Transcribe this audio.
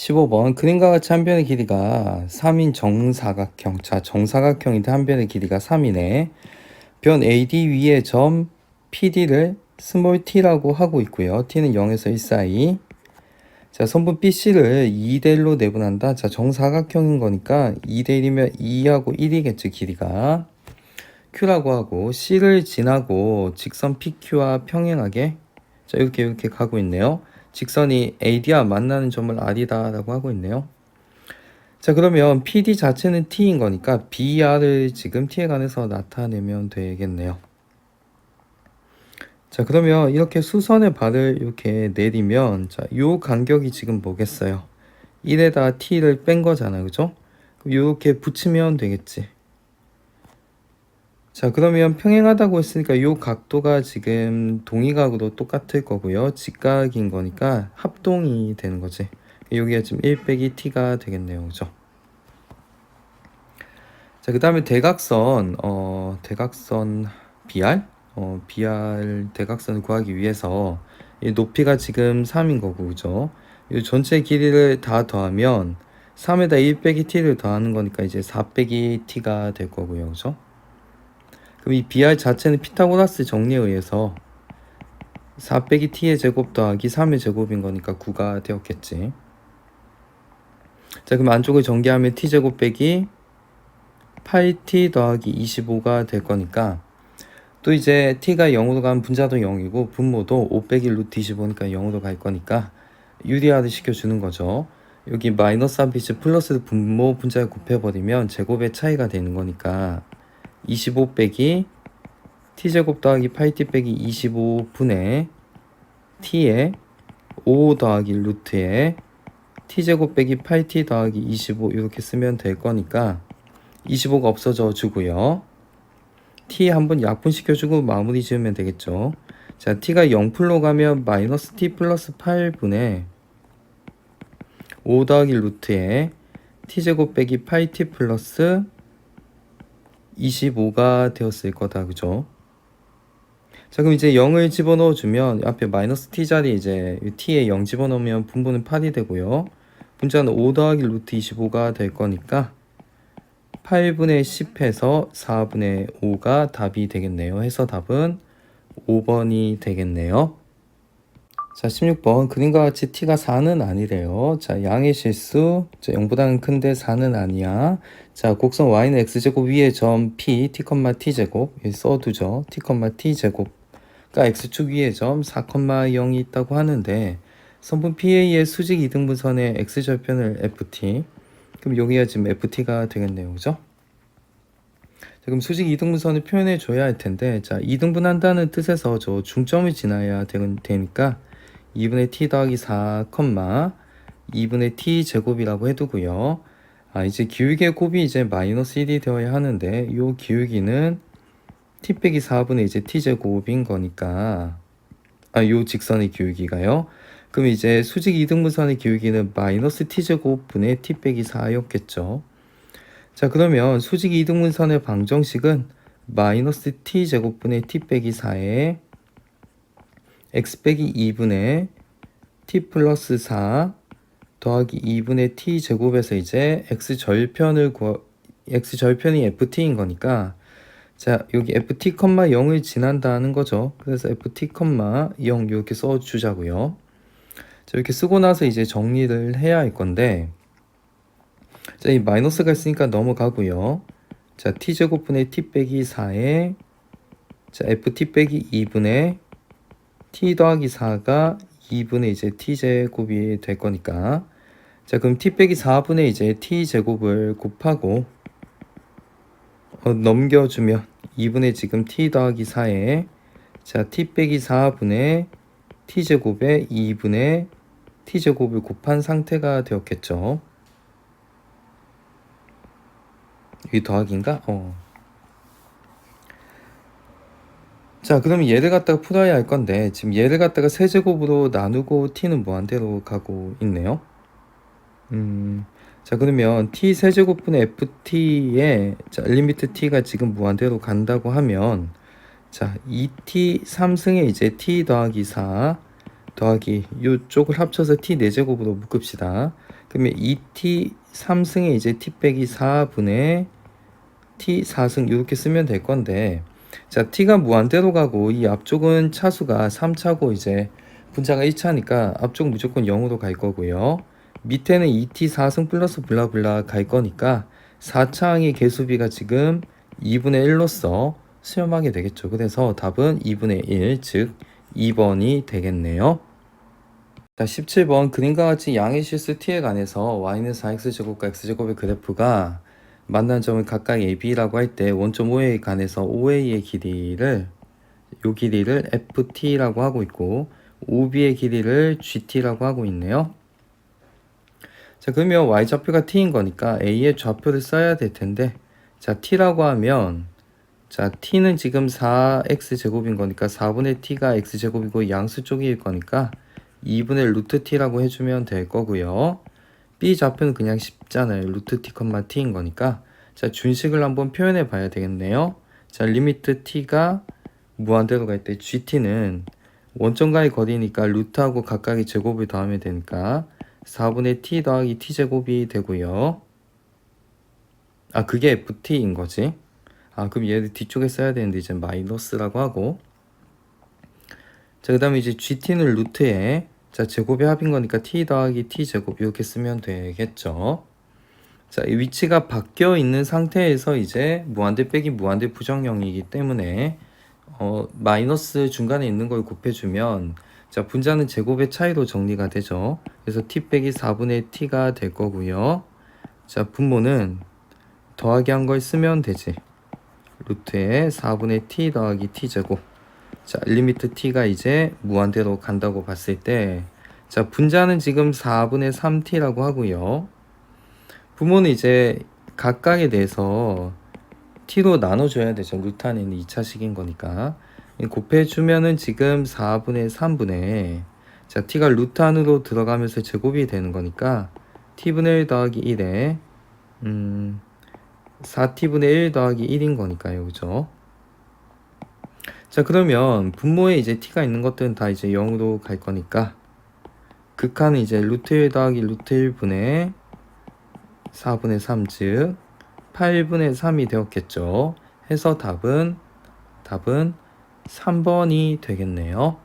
15번. 그림과 같이 한 변의 길이가 3인 정사각형. 자 정사각형인데 한 변의 길이가 3이네. 변 AD 위에 점 PD를 스몰 t라고 하고 있고요. T는 0에서 1 사이. 자 선분 BC를 2대 1로 내분한다. 자 정사각형인 거니까 2대 1이면 2하고 1이겠죠 길이가. Q라고 하고 C를 지나고 직선 PQ와 평행하게. 자 이렇게 이렇게 가고 있네요 직선이 AD와 만나는 점을 R이다 라고 하고 있네요. 자 그러면 PD 자체는 T인 거니까 BR을 지금 T에 관해서 나타내면 되겠네요. 자 그러면 이렇게 수선의 발을 이렇게 내리면 자요 간격이 지금 뭐겠어요? 1에다 T를 뺀 거잖아요. 그죠? 이렇게 붙이면 되겠지. 자 그러면 평행하다고 했으니까 이 각도가 지금 동의각으로 똑같을 거고요. 직각인 거니까 합동이 되는 거지. 여기가 지금 1 빼기 t가 되겠네요. 그죠? 자 그 다음에 대각선 어 대각선 BR? 어 BR 대각선을 구하기 위해서 이 높이가 지금 3인 거고 그죠? 이 전체 길이를 다 더하면 3에다 1 빼기 t를 더하는 거니까 이제 4 빼기 t가 될 거고요. 그죠 그럼 이 BR 자체는 피타고라스 정리에 의해서 4 빼기 t의 제곱 더하기 3의 제곱인 거니까 9가 되었겠지. 자 그럼 안쪽을 전개하면 t제곱 빼기 8t 더하기 25가 될 거니까 또 이제 t가 0으로 가면 분자도 0이고 분모도 5 빼기 루트 25니까 0으로 갈 거니까 유리화를 시켜주는 거죠. 여기 마이너스 한 빛을 플러스 분모 분자를 곱해버리면 제곱의 차이가 되는 거니까 25 빼기 t제곱 더하기 8t 빼기 25분의 t에 5 더하기 루트에 t제곱 빼기 8t 더하기 25 이렇게 쓰면 될 거니까 25가 없어져 주고요. t 한번 약분시켜 주고 마무리 지으면 되겠죠. 자, t가 0풀로 가면 마이너스 t 플러스 8분의 5 더하기 루트에 t제곱 빼기 8t 플러스 25가 되었을 거다. 그죠? 자 그럼 이제 0을 집어넣어 주면 앞에 마이너스 t 자리 이제 t에 0 집어넣으면 분모는 8이 되고요. 분자는 5 더하기 루트 25가 될 거니까 8분의 10해서 4분의 5가 답이 되겠네요. 해서 답은 5번이 되겠네요 자 16번. 그림과 같이 t가 4는 아니래요. 자 양의 실수. 자 0보다는 큰데 4는 아니야. 자 곡선 y는 x제곱 위에 점 p t, t제곱. 써두죠. t, t제곱 가 x축 위에 점 4,0이 있다고 하는데 선분 PA의 수직 이등분선의 x절편을 ft. 그럼 여기가 지금 ft가 되겠네요. 그죠? 자, 그럼 수직 이등분선을 표현해 줘야 할 텐데 자 이등분한다는 뜻에서 저 중점을 지나야 되, 되니까 2분의 t 더하기 4, 2분의 t 제곱이라고 해두고요. 아 이제 기울기의 곱이 이제 마이너스 1이 되어야 하는데 이 기울기는 t 빼기 4분의 이제 t 제곱인 거니까 아 요 직선의 기울기가요. 그럼 이제 수직 이등분선의 기울기는 마이너스 t 제곱 분의 t 빼기 4였겠죠. 자 그러면 수직 이등분선의 방정식은 마이너스 t 제곱 분의 t 빼기 4에 x 빼기 2분의 t 플러스 4 더하기 2분의 t 제곱에서 이제 x 절편을 구하 x 절편이 ft인 거니까 자 여기 ft, 0을 지난다는 거죠. 그래서 ft, 0 이렇게 써주자고요. 자 이렇게 쓰고 나서 이제 정리를 해야 할 건데 자 이 마이너스가 있으니까 넘어가고요. 자 t 제곱분의 t 빼기 4에 자 ft 빼기 2분의 t 더하기 4가 2분의 이제 t 제곱이 될 거니까 자 그럼 t 빼기 4분의 이제 t 제곱을 곱하고 어, 넘겨주면 2분의 지금 t 더하기 4에 자 t 빼기 4분의 t 제곱에 2분의 t 제곱을 곱한 상태가 되었겠죠. 이 더하기인가? 어. 자, 그럼 얘를 갖다가 풀어야 할 건데 지금 얘를 갖다가 세제곱으로 나누고 t는 무한대로 가고 있네요. 음, 자 그러면 t 세제곱분의 ft에 자 리미트 t가 지금 무한대로 간다고 하면 자 2t 3승에 이제 t 더하기 4 더하기 요쪽을 합쳐서 t 4제곱으로 묶읍시다. 그러면 2t 3승에 이제 t 빼기 4분의 t 4승 이렇게 쓰면 될 건데 자 t가 무한대로 가고 이 앞쪽은 차수가 3차고 이제 분자가 1차니까 앞쪽 무조건 0으로 갈 거고요. 밑에는 2t 4승 플러스 블라블라 갈 거니까 4차항의 개수비가 지금 2분의 1로서 수렴하게 되겠죠. 그래서 답은 2분의 1, 즉 2번이 되겠네요. 자, 17번 그림과 같이 양의 실수 t에 관해서 y는 4x제곱과 x제곱의 그래프가 만난 점을 각각 ab라고 할 때 원점 OA에 관해서 OA의 길이를 요 길이를 ft라고 하고 있고 OB의 길이를 gt라고 하고 있네요. 자 그러면 y좌표가 t인 거니까 a의 좌표를 써야 될 텐데 자 t라고 하면 자 t는 지금 4x 제곱인 거니까 4분의 t가 x 제곱이고 양수 쪽일 거니까 2분의 루트 t라고 해주면 될 거고요. B 좌표는 그냥 쉽잖아요. 루트 t, t인 거니까 자 준식을 한번 표현해 봐야 되겠네요. 자 리미트 t가 무한대로 갈 때 gt는 원점과의 거리니까 루트하고 각각의 제곱을 더하면 되니까 4분의 t 더하기 t 제곱이 되고요. 아 그게 ft인 거지. 아 그럼 얘를 뒤쪽에 써야 되는데 이제 마이너스라고 하고 자 그 다음에 이제 gt는 루트에 자 제곱의 합인 거니까 t 더하기 t 제곱 이렇게 쓰면 되겠죠. 자, 이 위치가 바뀌어 있는 상태에서 이제 무한대 빼기 무한대 부정형이기 때문에 어, 마이너스 중간에 있는 걸 곱해주면 자, 분자는 제곱의 차이로 정리가 되죠. 그래서 t 빼기 4분의 t가 될 거고요. 자, 분모는 더하기 한 걸 쓰면 되지. 루트에 4분의 t 더하기 t 제곱. 자, 리미트 t가 이제 무한대로 간다고 봤을 때 자, 분자는 지금 4분의 3t라고 하고요. 부모는 이제 각각에 대해서 t로 나눠줘야 되죠. 있는 2차식인 거니까. 곱해주면은 지금 4분의 3분의 자 t가 루트 안으로 들어가면서 제곱이 되는 거니까 t분의 1 더하기 1에 음 4t분의 1 더하기 1인 거니까요. 그죠? 자 그러면 분모에 이제 t가 있는 것들은 다 이제 0으로 갈 거니까 극한은 이제 루트 1 더하기 루트 1분의 4분의 3, 즉 8분의 3이 되었겠죠. 해서 답은 답은 3번이 되겠네요.